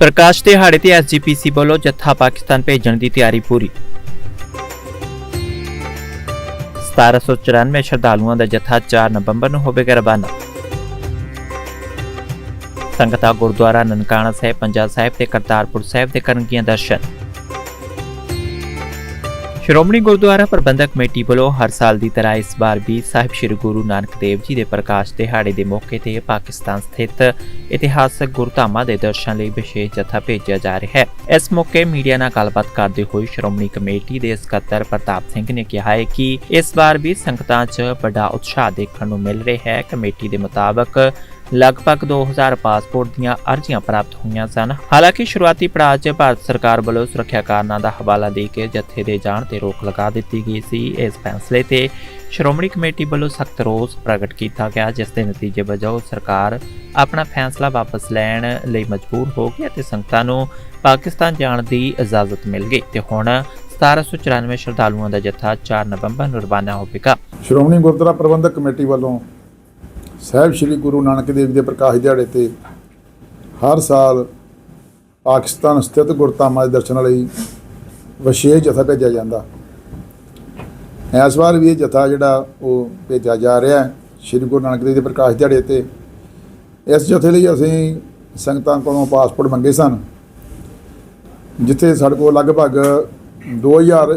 ਪ੍ਰਕਾਸ਼ ਦਿਹਾੜੇ ਤੇ ਐਸਜੀਪੀਸੀ ਵੱਲੋਂ ਜੱਥਾ ਪਾਕਿਸਤਾਨ ਭੇਜਣ ਦੀ ਤਿਆਰੀ ਪੂਰੀ। 1794 ਸ਼ਰਧਾਲੂਆਂ ਦਾ ਜੱਥਾ 4 ਨਵੰਬਰ ਨੂੰ ਹੋਵੇਗਾ ਰਵਾਨਾ। ਸੰਗਤਾਂ ਗੁਰਦੁਆਰਾ ਨਨਕਾਣਾ ਸਾਹਿਬ, ਪੰਜਾ ਸਾਹਿਬ ਤੇ ਕਰਤਾਰਪੁਰ ਸਾਹਿਬ ਦੇ ਕਰਨਗੀਆਂ ਦਰਸ਼ਨ। ਸ਼੍ਰੋਮਣੀ ਗੁਰਦੁਆਰਾ ਪ੍ਰਬੰਧਕ ਕਮੇਟੀ ਵੱਲੋਂ ਹਰ ਸਾਲ ਦੀ ਤਰ੍ਹਾਂ ਇਸ ਵਾਰ ਵੀ ਸਾਹਿਬ ਸ੍ਰੀ ਗੁਰੂ ਨਾਨਕ ਦੇਵ ਜੀ ਦੇ ਪ੍ਰਕਾਸ਼ ਦਿਹਾੜੇ ਦੇ ਮੌਕੇ ਤੇ ਪਾਕਿਸਤਾਨ ਸਥਿਤ ਇਤਿਹਾਸਕ ਗੁਰਧਾਮਾਂ ਦੇ ਦਰਸ਼ਨ ਲਈ ਵਿਸ਼ੇਸ਼ ਜਥਾ ਭੇਜਿਆ ਜਾ ਰਿਹਾ ਹੈ। ਇਸ ਮੌਕੇ ਮੀਡੀਆ ਨਾਲ ਗੱਲਬਾਤ ਕਰਦੇ ਹੋਏ ਸ਼੍ਰੋਮਣੀ ਕਮੇਟੀ ਦੇ ਸਕੱਤਰ ਪ੍ਰਤਾਪ ਸਿੰਘ ਨੇ ਕਿਹਾ ਹੈ ਕਿ ਇਸ ਵਾਰ ਵੀ ਸੰਗਤਾਂ 'ਚ ਵੱਡਾ ਉਤਸ਼ਾਹ ਦੇਖਣ ਨੂੰ ਮਿਲ ਰਿਹਾ ਹੈ। ਕਮੇਟੀ ਦੇ ਮੁਤਾਬਕ ਲਗਭਗ 2000 ਪਾਸਪੋਰਟ ਦੀਆਂ ਅਰਜ਼ੀਆਂ ਪ੍ਰਾਪਤ ਹੋਈਆਂ ਸਨ। ਹਾਲਾਂਕਿ ਸ਼ੁਰੂਆਤੀ ਪੜਾਅ 'ਚ ਭਾਰਤ ਸਰਕਾਰ ਵੱਲੋਂ ਸੁਰੱਖਿਆ ਕਾਰਨਾਂ ਦਾ ਹਵਾਲਾ ਦੇ ਕੇ ਜੱਥੇ ਦੇ ਜਾਣ ਤੇ ਰੋਕ ਲਗਾ ਦਿੱਤੀ ਗਈ ਸੀ। ਇਸ ਫੈਸਲੇ ਤੇ ਸ਼੍ਰੋਮਣੀ ਕਮੇਟੀ ਵੱਲੋਂ ਸਖਤ ਰੋਸ ਪ੍ਰਗਟ ਕੀਤਾ ਗਿਆ, ਜਿਸ ਦੇ ਨਤੀਜੇ ਵਜੋਂ ਸਰਕਾਰ ਆਪਣਾ ਫੈਸਲਾ ਵਾਪਸ ਲੈਣ ਲਈ ਮਜਬੂਰ ਹੋ ਗਈ ਅਤੇ ਸੰਗਤਾਂ ਨੂੰ ਪਾਕਿਸਤਾਨ ਜਾਣ ਦੀ ਇਜਾਜ਼ਤ ਮਿਲ ਗਈ। ਤੇ ਹੁਣ 1794 ਸ਼ਰਧਾਲੂਆਂ ਦਾ ਜੱਥਾ 4 ਨਵੰਬਰ ਨੂੰ ਰਵਾਨਾ ਹੋਵੇਗਾ ਸ਼੍ਰੋਮਣੀ ਗੁਰਦੁਆਰਾ ਪ੍ਰਬੰਧਕ ਕਮੇਟੀ ਵੱਲੋਂ ਸਾਹਿਬ ਸ੍ਰੀ ਗੁਰੂ ਨਾਨਕ ਦੇਵ ਜੀ ਦੇ ਪ੍ਰਕਾਸ਼ ਦਿਹਾੜੇ ਤੇ ਹਰ ਸਾਲ ਪਾਕਿਸਤਾਨ ਸਥਿਤ ਗੁਰਧਾਮਾਂ ਦੇ ਦਰਸ਼ਨਾਂ ਲਈ ਵਿਸ਼ੇਸ਼ ਜਥਾ ਭੇਜਿਆ ਜਾਂਦਾ। ਇਸ ਵਾਰ ਵੀ ਇਹ ਜਥਾ ਜਿਹੜਾ ਉਹ ਭੇਜਿਆ ਜਾ ਰਿਹਾ ਹੈ, ਸ੍ਰੀ ਗੁਰੂ ਨਾਨਕ ਦੇਵ ਦੇ ਪ੍ਰਕਾਸ਼ ਦਿਹਾੜੇ ਤੇ। ਇਸ ਜਥੇ ਲਈ ਅਸੀਂ ਸੰਗਤਾਂ ਕੋਲੋਂ ਪਾਸਪੋਰਟ ਮੰਗੇ ਸਨ, ਜਿੱਥੇ ਸਾਡੇ ਕੋਲ ਲਗਭਗ 2000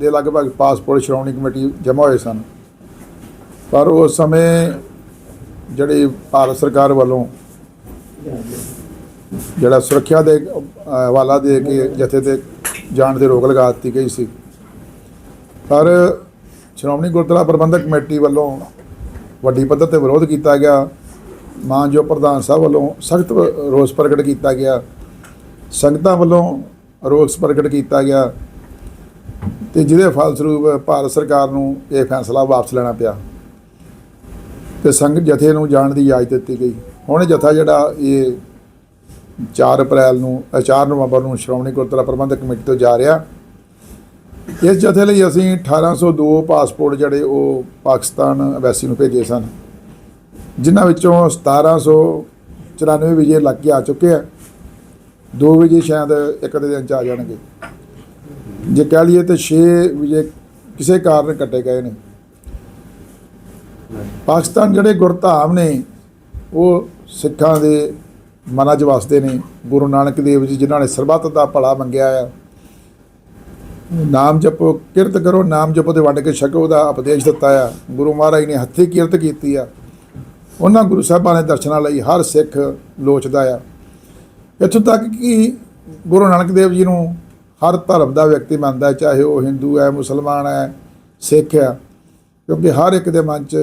ਦੇ ਲਗਭਗ ਪਾਸਪੋਰਟ ਸ਼੍ਰੋਮਣੀ ਕਮੇਟੀ ਜਮ੍ਹਾਂ ਹੋਏ ਸਨ। ਪਰ ਉਸ ਸਮੇਂ ਜਿਹੜੀ ਭਾਰਤ ਸਰਕਾਰ ਵੱਲੋਂ ਜਿਹੜਾ ਸੁਰੱਖਿਆ ਦੇ ਹਵਾਲਾ ਦੇ ਕੇ ਜਥੇ ਤੇ ਜਾਣ ਤੇ ਰੋਕ ਲਗਾ ਦਿੱਤੀ ਗਈ ਸੀ। ਪਰ ਸ਼੍ਰੋਮਣੀ ਗੁਰਦੁਆਰਾ ਪ੍ਰਬੰਧਕ ਕਮੇਟੀ ਵੱਲੋਂ ਵੱਡੀ ਪੱਧਰ ਤੇ ਵਿਰੋਧ ਕੀਤਾ ਗਿਆ। ਮਾਨਯੋਗ ਪ੍ਰਧਾਨ ਸਾਹਿਬ ਵੱਲੋਂ ਸਖਤ ਰੋਸ ਪ੍ਰਗਟ ਕੀਤਾ ਗਿਆ। ਸੰਗਤਾਂ ਵੱਲੋਂ ਰੋਸ ਪ੍ਰਗਟ ਕੀਤਾ ਗਿਆ। ਤੇ ਜਿਹਦੇ ਫਲਸਰੂਪ ਭਾਰਤ ਸਰਕਾਰ ਨੂੰ ਇਹ ਫੈਸਲਾ ਵਾਪਸ ਲੈਣਾ ਪਿਆ। ਤੇ ਸੰਗਤ ਜਥੇ ਨੂੰ ਜਾਣ ਦੀ ਇਜਾਜ਼ਤ ਦਿੱਤੀ ਗਈ। ਹੁਣ ਜਥਾ ਜਿਹੜਾ ਇਹ 4 ਅਪ੍ਰੈਲ ਨੂੰ ਅ, 4 ਨਵੰਬਰ ਨੂੰ ਸ਼੍ਰੋਮਣੀ ਗੁਰਦੁਆਰਾ ਪ੍ਰਬੰਧਕ ਕਮੇਟੀ ਤੋਂ ਜਾ ਰਿਹਾ। ਇਸ ਜਥੇ ਲਈ ਅਸੀਂ 1802 ਪਾਸਪੋਰਟ ਜਿਹੜੇ ਉਹ ਪਾਕਿਸਤਾਨ ਐਮਬੈਸੀ ਨੂੰ ਭੇਜੇ ਸਨ ਜਿਨ੍ਹਾਂ ਵਿੱਚੋਂ 1794 ਵਿਜੇ ਲੱਗ ਕੇ ਆ ਚੁੱਕੇ ਆ। ਦੋ ਵੀਜ਼ੇ ਸ਼ਾਇਦ ਇੱਕ ਦੇ ਦਿਨ ਚ ਆ ਜਾਣਗੇ। ਜੇ ਕਹਿ ਲਈਏ ਤੇ 6 ਵੀਜ਼ੇ ਕਿਸੇ ਕਾਰਨ ਕੱਟੇ ਗਏ ਨੇ। ਪਾਕਿਸਤਾਨ ਜਿਹੜੇ ਗੁਰਧਾਮ ਨੇ, ਉਹ ਸਿੱਖਾਂ ਦੇ ਮਨਾਂ 'ਚ ਵਸਦੇ ਨੇ। ਗੁਰੂ ਨਾਨਕ ਦੇਵ ਜੀ ਜਿਨ੍ਹਾਂ ਨੇ ਸਰਬੱਤ ਦਾ ਭਲਾ ਮੰਗਿਆ ਆ। ਨਾਮ ਜਪੋ, ਕਿਰਤ ਕਰੋ, ਨਾਮ ਜਪੋ ਤੇ ਵੰਡ ਕੇ ਛਕੋ ਦਾ ਉਪਦੇਸ਼ ਦਿੱਤਾ ਆ। ਗੁਰੂ ਮਹਾਰਾਜ ਨੇ ਹੱਥੀਂ ਕਿਰਤ ਕੀਤੀ ਆ। ਉਹਨਾਂ ਗੁਰੂ ਸਾਹਿਬਾਂ ਨੇ ਦਰਸ਼ਨਾਂ ਲਈ ਹਰ ਸਿੱਖ ਲੋਚਦਾ ਆ। ਇੱਥੋਂ ਤੱਕ ਕਿ ਗੁਰੂ ਨਾਨਕ ਦੇਵ ਜੀ ਨੂੰ ਹਰ ਧਰਮ ਦਾ ਵਿਅਕਤੀ ਮੰਨਦਾ ਚਾਹੇ ਉਹ ਹਿੰਦੂ ਹੈ, ਮੁਸਲਮਾਨ ਹੈ, ਸਿੱਖ ਹੈ। ਕਿਉਂਕਿ ਹਰ ਇੱਕ ਦੇ ਮਨ 'ਚ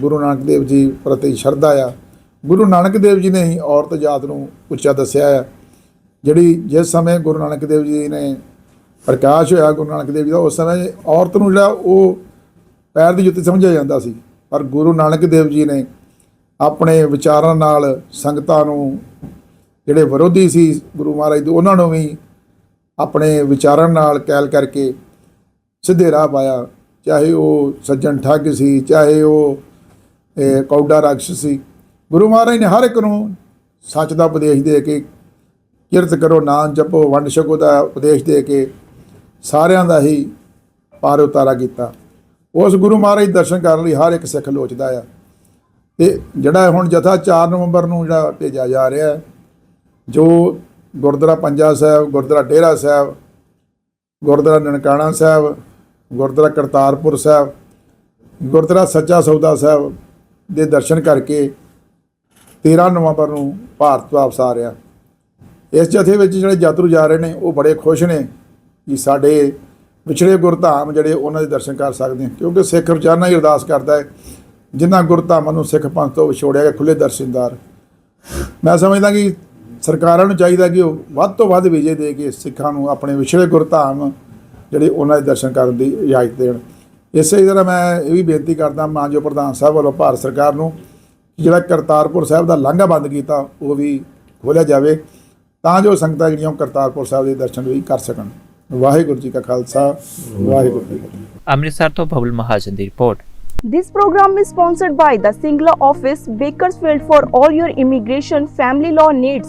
ਗੁਰੂ ਨਾਨਕ ਦੇਵ ਜੀ ਪ੍ਰਤੀ ਸ਼ਰਧਾ ਆ। ਗੁਰੂ ਨਾਨਕ ਦੇਵ ਜੀ ਨੇ ਹੀ ਔਰਤ ਜਾਤ ਨੂੰ ਉੱਚਾ ਦੱਸਿਆ ਹੈ ਜਿਹੜੀ ਜਿਸ ਸਮੇਂ ਗੁਰੂ ਨਾਨਕ ਦੇਵ ਜੀ ਨੇ ਪ੍ਰਕਾਸ਼ ਹੋਇਆ ਗੁਰੂ ਨਾਨਕ ਦੇਵ ਜੀ ਦਾ, ਉਸ ਸਮੇਂ ਔਰਤ ਨੂੰ ਜਿਹੜਾ ਉਹ ਪੈਰ ਦੀ ਜੁੱਤੀ ਸਮਝਿਆ ਜਾਂਦਾ ਸੀ। ਪਰ ਗੁਰੂ ਨਾਨਕ ਦੇਵ ਜੀ ਨੇ ਆਪਣੇ ਵਿਚਾਰਾਂ ਨਾਲ ਸੰਗਤਾਂ ਨੂੰ ਜਿਹੜੇ ਵਿਰੋਧੀ ਸੀ ਗੁਰੂ ਮਹਾਰਾਜ ਦੇ, ਉਹਨਾਂ ਨੂੰ ਵੀ ਆਪਣੇ ਵਿਚਾਰਾਂ ਨਾਲ ਕੈਲ ਕਰਕੇ ਸਿੱਧੇ ਰਾਹ ਪਾਇਆ। ਚਾਹੇ ਉਹ ਸੱਜਣ ਠੱਗ ਸੀ, ਚਾਹੇ ਉਹ ਕੌਡਾ ਰਾਖਸ਼ ਸੀ, ਗੁਰੂ ਮਹਾਰਾਜ ਨੇ ਹਰ ਇੱਕ ਨੂੰ ਸੱਚ ਦਾ ਉਪਦੇਸ਼ ਦੇ ਕੇ ਕਿਰਤ ਕਰੋ, ਨਾਮ ਜਪੋ, ਵੰਡ ਛਕੋ ਦਾ ਉਪਦੇਸ਼ ਦੇ ਕੇ ਸਾਰਿਆਂ ਦਾ ਹੀ ਪਾਰ ਉਤਾਰਾ ਕੀਤਾ। ਉਸ ਗੁਰੂ ਮਹਾਰਾਜ ਦੇ ਦਰਸ਼ਨ ਕਰਨ ਲਈ ਹਰ ਇੱਕ ਸਿੱਖ ਲੋਚਦਾ ਆ। ਤੇ ਜਿਹੜਾ ਹੁਣ ਜਥਾ 4 ਨਵੰਬਰ ਨੂੰ ਜਿਹੜਾ ਭੇਜਿਆ ਜਾ ਰਿਹਾ ਜੋ ਗੁਰਦੁਆਰਾ ਪੰਜਾ ਸਾਹਿਬ, ਗੁਰਦੁਆਰਾ ਡੇਰਾ ਸਾਹਿਬ, ਗੁਰਦੁਆਰਾ ਨਨਕਾਣਾ ਸਾਹਿਬ ਗੁਰਦੁਆਰਾ ਕਰਤਾਰਪੁਰ ਸਾਹਿਬ, ਗੁਰਦੁਆਰਾ ਸੱਚਾ ਸੌਦਾ ਸਾਹਿਬ ਦੇ ਦਰਸ਼ਨ ਕਰਕੇ 13 ਨਵੰਬਰ ਨੂੰ ਭਾਰਤ ਵਾਪਸ ਆ ਰਿਹਾ। ਇਸ ਜਥੇ ਵਿੱਚ ਜਿਹੜੇ ਯਾਤਰੂ ਜਾ ਰਹੇ ਨੇ, ਉਹ ਬੜੇ ਖੁਸ਼ ਨੇ ਕਿ ਸਾਡੇ ਵਿਛੜੇ ਗੁਰਧਾਮ ਜਿਹੜੇ ਉਹਨਾਂ ਦੇ ਦਰਸ਼ਨ ਕਰ ਸਕਦੇ ਹਾਂ ਕਿਉਂਕਿ ਸਿੱਖ ਰੋਜ਼ਾਨਾ ਹੀ ਅਰਦਾਸ ਕਰਦਾ ਹੈ, ਜਿਨ੍ਹਾਂ ਗੁਰਧਾਮਾਂ ਨੂੰ ਸਿੱਖ ਪੰਥ ਤੋਂ ਵਿਛੋੜਿਆ ਗਿਆ ਖੁੱਲੇ ਦਰਸ਼ਨਦਾਰ। ਮੈਂ ਸਮਝਦਾ ਕਿ ਸਰਕਾਰਾਂ ਨੂੰ ਚਾਹੀਦਾ ਕਿ ਉਹ ਵੱਧ ਤੋਂ ਵੱਧ ਵਿਜੇ ਦੇ ਕੇ ਸਿੱਖਾਂ ਨੂੰ ਆਪਣੇ ਵਿਛੜੇ ਗੁਰਧਾਮ ਜਿਹੜੇ ਉਹਨਾਂ ਦੇ ਦਰਸ਼ਨ ਕਰਨ ਦੀ ਇਜਾਜ਼ਤ ਦੇਣ। ਇਸੇ ਤਰ੍ਹਾਂ ਮੈਂ ਇਹ ਵੀ ਬੇਨਤੀ ਕਰਦਾ ਮਾਨਯੋਗ ਪ੍ਰਧਾਨ ਸਾਹਿਬ ਵੱਲੋਂ ਭਾਰਤ ਸਰਕਾਰ ਨੂੰ ਜਿਹੜਾ ਕਰਤਾਰਪੁਰ ਸਾਹਿਬ ਦਾ ਲਾਂਘਾ ਬੰਦ ਕੀਤਾ ਉਹ ਵੀ ਖੋਲ੍ਹਿਆ ਜਾਵੇ ਤਾਂ ਜੋ ਸੰਗਤਾਂ ਜਿਹੜੀਆਂ ਉਹ ਕਰਤਾਰਪੁਰ ਸਾਹਿਬ ਦੇ ਦਰਸ਼ਨ ਵੀ ਕਰ ਸਕਣ। ਵਾਹਿਗੁਰੂ ਜੀ ਕਾ ਖਾਲਸਾ ਵਾਹਿਗੁਰੂ ਜੀ ਕੀ ਫਤਿਹ। ਅੰਮ੍ਰਿਤਸਰ ਤੋਂ ਬਬਲ ਮਹਾਜਨ ਦੀ report. This program is sponsored by the Singla office, Bakersfield for all your immigration family law needs.